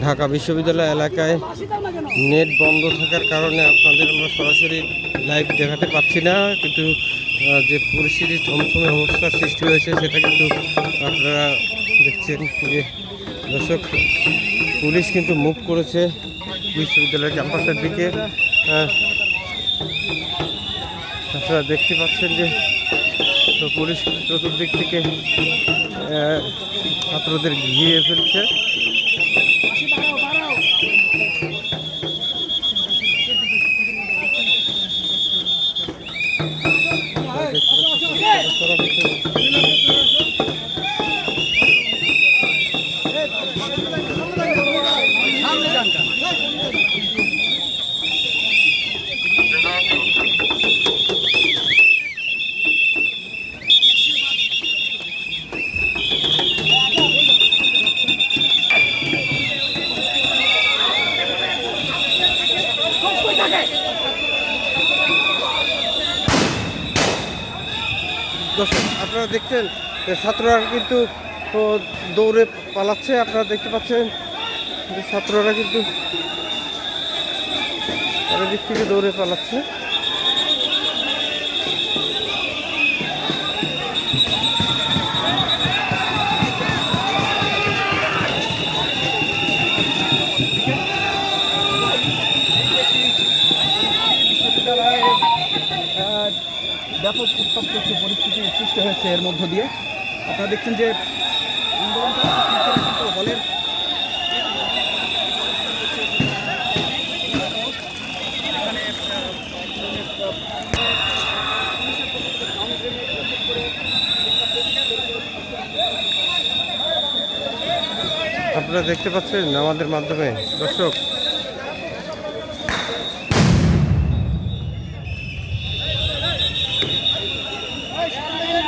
ঢাকা বিশ্ববিদ্যালয় এলাকায় নেট বন্ধ থাকার কারণে আপনাদের আমরা সরাসরি লাইভ দেখাতে পাচ্ছি না, কিন্তু যে পরিস্থিতি, থমথমে অবস্থার সৃষ্টি হয়েছে সেটা কিন্তু আপনারা দেখছেন যে দর্শক, পুলিশ কিন্তু মুভ করেছে বিশ্ববিদ্যালয়ের ক্যাম্পাসের দিকে। আপনারা দেখতে পাচ্ছেন যে তো পুলিশ চতুর্দিক থেকে ছাত্রদের ঘিরে ফেলছে আপনারা দেখতে পাচ্ছেন পুলিশ সদস্যরা কিন্তু দর্শক, আপনারা দেখছেন ছাত্ররা কিন্তু দৌড়ে পালাচ্ছে, আপনারা দেখতে পাচ্ছেন ছাত্ররা কিন্তু চারিদিক থেকে দৌড়ে পালাচ্ছে। ব্যাপক উত্তপ্ত একটি পরিস্থিতি সৃষ্টি হয়েছে এর মধ্য দিয়ে। আপনারা দেখছেন যে হলের আপনারা দেখতে পাচ্ছেন আমাদের মাধ্যমে দর্শক Yeah.